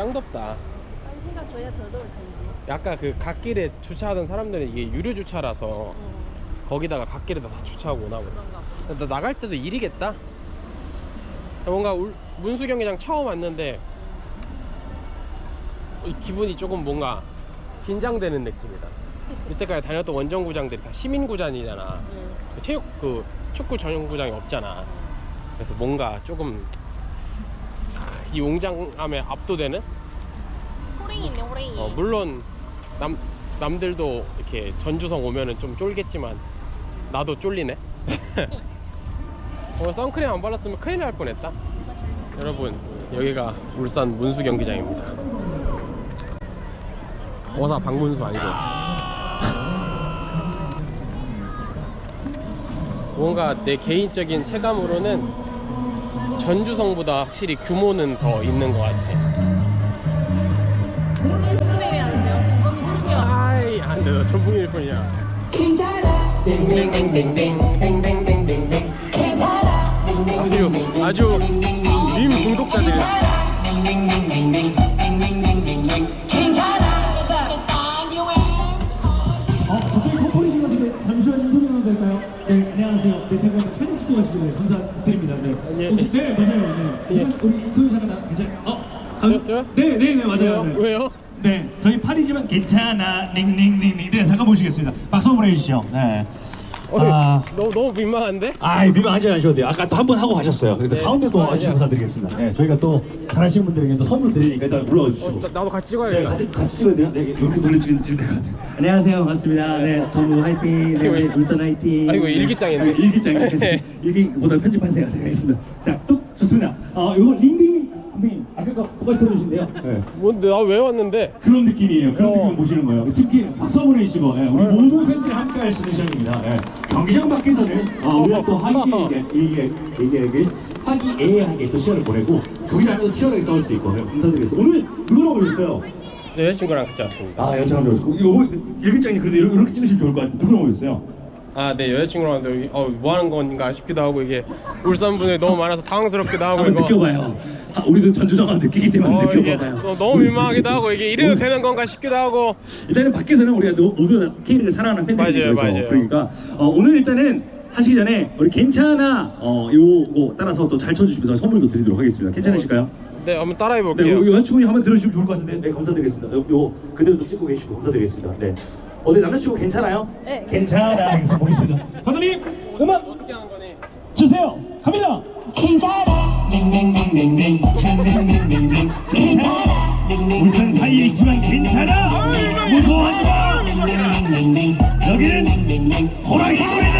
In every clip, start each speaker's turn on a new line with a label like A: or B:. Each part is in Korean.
A: 짱 덥다.
B: 아니 해가 져야 더 더울 텐데.
A: 아까 그 갓길에 주차하던 사람들은 이게 유료 주차라서
B: 어,
A: 거기다가 갓길에다 다 주차하고 오나 보다.
B: 그런가 보다.
A: 나 나갈 때도 일이겠다. 뭔가 울- 문수 경기장 처음 왔는데 이 기분이 조금 뭔가 긴장되는 느낌이다. 이때까지 다녔던 원정구장들이 다 시민구장이잖아.
B: 응.
A: 체육 그 축구 전용구장이 없잖아. 그래서 뭔가 조금 이 웅장함에 압도되는.
B: 호랭이 있네 호랭이.
A: 어, 물론 남 남들도 이렇게 전주성 오면은 좀 쫄겠지만 나도 쫄리네. 오늘 선크림 안 발랐으면 큰일 날 뻔했다. 여러분 여기가 울산 문수 경기장입니다. 어사 박문수 아니고. 뭔가 내 개인적인 체감으로는 전주성보다 확실히 규모는 더 있는 것 같아.
B: 댄스레이 틀려.
A: 아이 안돼 너 전북일 뿐이야. 아주 아주 림 중독자들이야.
C: 감사드립니다. 네.
A: 예.
C: 혹시, 네, 맞아요. 네.
A: 예.
C: 우리 인터뷰 잠깐 괜찮아요? 어? 아?
A: 저요?
C: 네, 네, 네, 맞아요.
A: 왜요?
C: 네.
A: 왜요?
C: 네, 저희 팔이지만 괜찮아. 링링링링. 네, 잠깐 보시겠습니다. 박수 한번 해주시죠. 네. 아.
A: 너무 너무 민망한데?
C: 아이 민망하지 않으셔도 돼요. 아까 또 한 번 하고 가셨어요. 그래서
A: 네.
C: 가운데 또
A: 아,
C: 와주셔서
A: 예.
C: 감사드리겠습니다. 네, 저희가 또 잘하시는 분들에게 또 선물 드리니까 일단
A: 어,
C: 주시고.
A: 나, 나도 같이
C: 네,
A: 찍어야겠다.
C: 같이, 같이 찍어야 돼요? 네, 이렇게 돌려주면 될것 같아요.
D: 안녕하세요 반갑습니다 네 동부 화이팅 네, 네 울산 화이팅
A: 아이고 일기장이네.
C: 아, 일기장
A: 네.
C: 일기보다 편집하세요. 네, 알겠습니다. 자, 또 좋습니다. 어, 요거 링링 뭐가 들어주신대요. 네.
A: 뭔데 나 왜 왔는데?
C: 그런 느낌이에요. 그런
A: 어.
C: 느낌 보시는 거예요. 특히 박수 한번 해주시고 예, 우리 모든 팬들이 함께 할 수 있는 시간입니다. 예. 경기장 밖에서는 어, 우리가 또 화기애애하게 이게 이게 화기애애하게 또 시간을 보내고 경기장 안에서 치열하게 싸울 수 있고 예, 감사드리겠습니다. 오늘 누구랑 오셨어요?
A: 내 여자친구랑 같이 왔습니다.
C: 아 연차감 좋으시고 이거 일기장님 그래도 이렇게, 이렇게 찍으시면 좋을 것 같아요. 누구랑 오셨어요?
A: 아, 네 여자친구랑 왔는데 어, 뭐 하는 건가 싶기도 하고 이게 울산 분들이 너무 많아서 당황스럽기도 하고
C: 한번
A: 이거.
C: 느껴봐요. 아, 우리도 전주정을 느끼기 때문에
A: 어, 이게
C: 느껴봐봐요.
A: 또 너무 민망하기도 하고 이게 이래도 되는 건가 싶기도 하고
C: 일단은 밖에서는 우리가 노- 모두 다 K리그 사랑하는 팬들이죠.
A: 맞아요, 맞아요.
C: 그러니까 어, 오늘 일단은 하시기 전에 우리 괜찮아 어, 요거 따라서 또 잘 쳐주시면서 선물도 드리도록 하겠습니다. 괜찮으실까요?
A: 네 한번 따라해
C: 네.
A: 요
C: 여자친구님 한번 들어주시면 좋을 것 같은데 네 감사드리겠습니다. 요, 요 그대로 또 찍고 계시고 감사드리겠습니다. 네. 어디 남자친구 괜찮아요?
B: 네.
C: 괜찮아. 알겠습니다. 보겠습니다. 감독님 음악
A: 어떻게 하는 거니?
C: 주세요. 갑니다. 울산 사이에 있지만 괜찮아. 무서워하지 마. 여기는 호랑이 굴이다.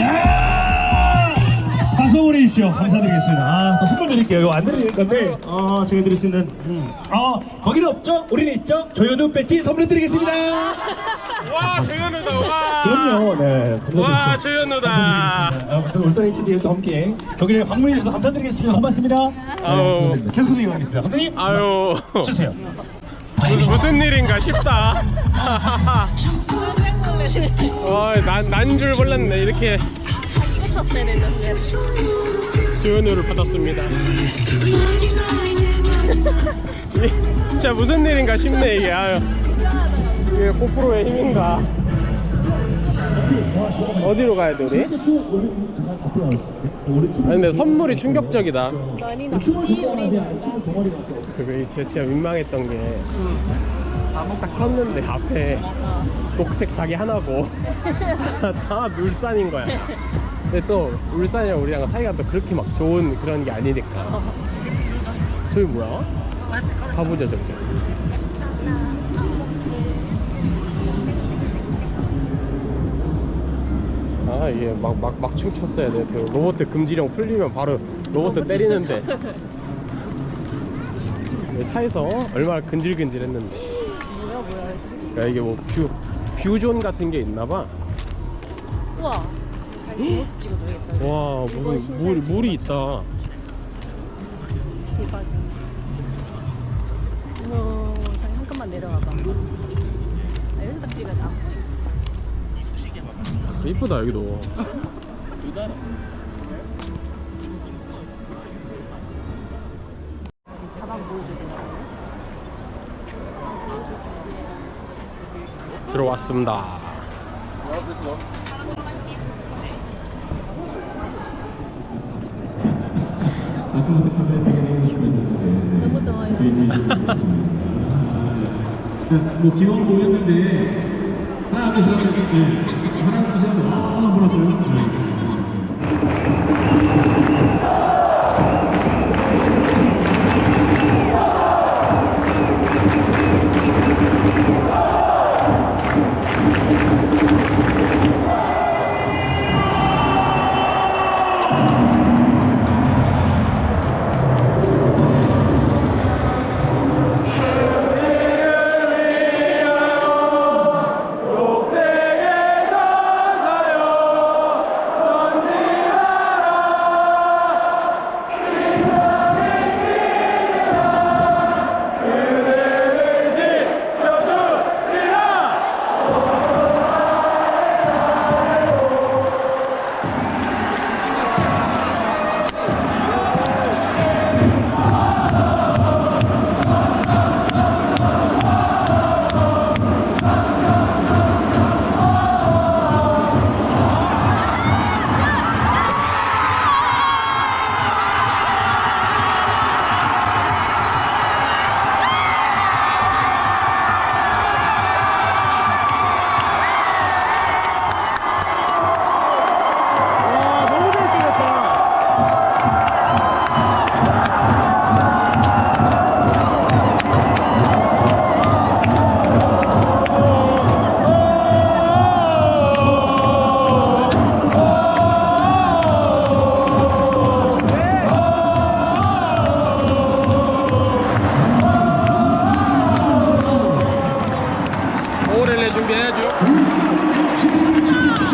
C: 야! 박수 한번 해주십시오. 감사드리겠습니다. 아, 또 선물 드릴게요. 이거 안 드리는 건데, 어, 제가 드릴 수 있는, 음. 어, 거기는 없죠? 우리는 있죠? 조현우 배지 선물 드리겠습니다.
A: 와 조현우다 와.
C: 그럼요, 네.
A: 와. 조현우다.
C: 아무튼 울산 HD에도 함께 경기를 방문해 주셔서 감사드리겠습니다. 고맙습니다.
A: 아우.
C: 네, 감사드립니다. 계속 진행하겠습니다. 감독님
A: 아유
C: 주세요.
A: 무슨, 무슨 일인가 싶다. 와난난 줄 몰랐네 이렇게
B: 꽂혔어야 되는데.
A: 조현우를 받았습니다. 진짜 무슨 일인가 싶네 이게 아유 이게 고프로의 힘인가? 어디로 가야 돼 우리? 아니 근데 선물이 충격적이다.
B: 많이 났지 우리는.
A: 그게 진짜, 진짜 민망했던 게. 딱 섰는데 앞에 녹색 자기 하나고 다, 다 울산인 거야. 근데 또 울산이랑 우리랑 사이가 또 그렇게 막 좋은 그런 게 아니니까. 저기 뭐야? 가보자 저기 아 이게 막 막 막 춤췄어야 돼. 그 로봇 금지령 풀리면 바로 로봇 때리는데 차에서 얼마나 근질근질했는데.
B: 뭐야 뭐야.
A: 그러니까 이게 뭐 뷰, 뷰존 같은 게 있나 봐.
B: 우와. 자기 모습 찍어줘야겠다.
A: 와 무슨
B: 신사를
A: 물, 물이. 있다.
B: 대박. 어머, 자기 한 칸만 내려가봐. 아, 여기서 딱 찍어야 돼. 앞으로.
A: 이쁘다 여기도 들어왔습니다
B: 너무 더워요.
C: 뭐 기왕 모였는데 하나 둘셋 면 네. 하나 둘셋 하면 아 뭐라고요?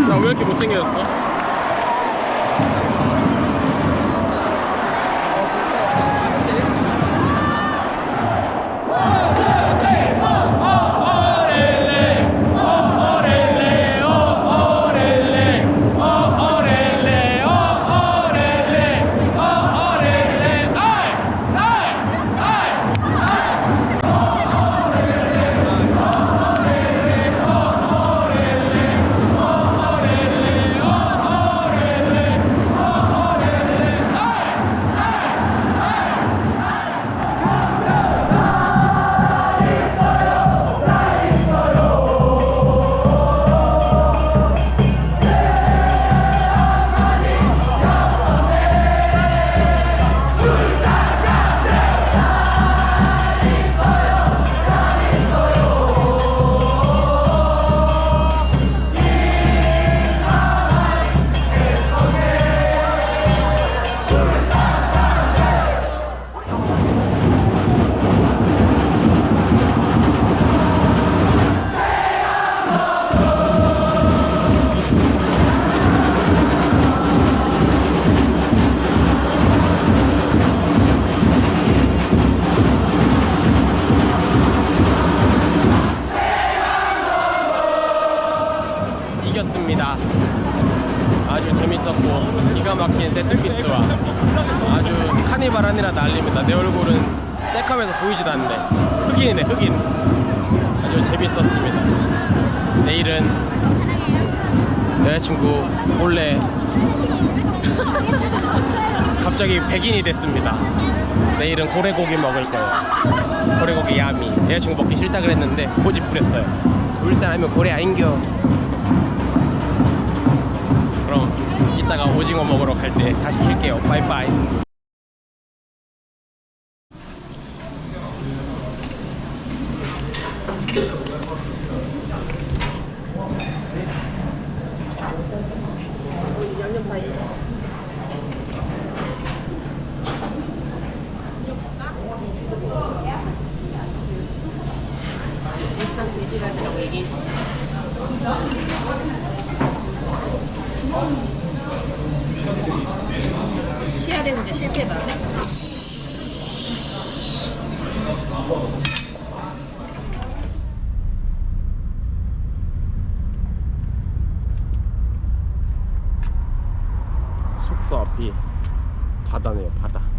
A: 나 왜 이렇게 못생겨졌어? 보이지도 않는데 흑인이네 흑인. 아주 재밌었습니다. 내일은 여자친구 몰래 갑자기 백인이 됐습니다. 내일은 고래고기 먹을 거예요. 고래고기 야미. 여자친구 먹기 싫다 그랬는데 고집 부렸어요. 울산 하면 고래 아인겨. 그럼 이따가 오징어 먹으러 갈 때 다시 킬게요. 바이바이.
B: 시야랬는데 실패다.
A: 숙소 앞이 바다네요. 바다.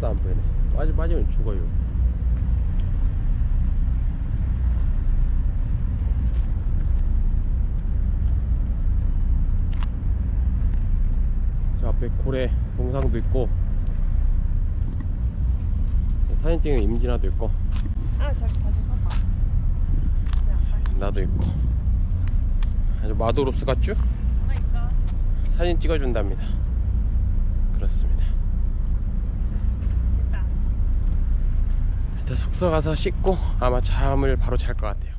A: 빠지면 죽어요. 저 앞에 고래 동상도 있고 사진 찍는 임진아도 있고
B: 아 저기 다시 서봐.
A: 나도 있고 아주 마도로스 같죠? 사진 찍어준답니다. 그렇습니다.
B: 됐다.
A: 일단 숙소 가서 씻고 아마 잠을 바로 잘 것 같아요.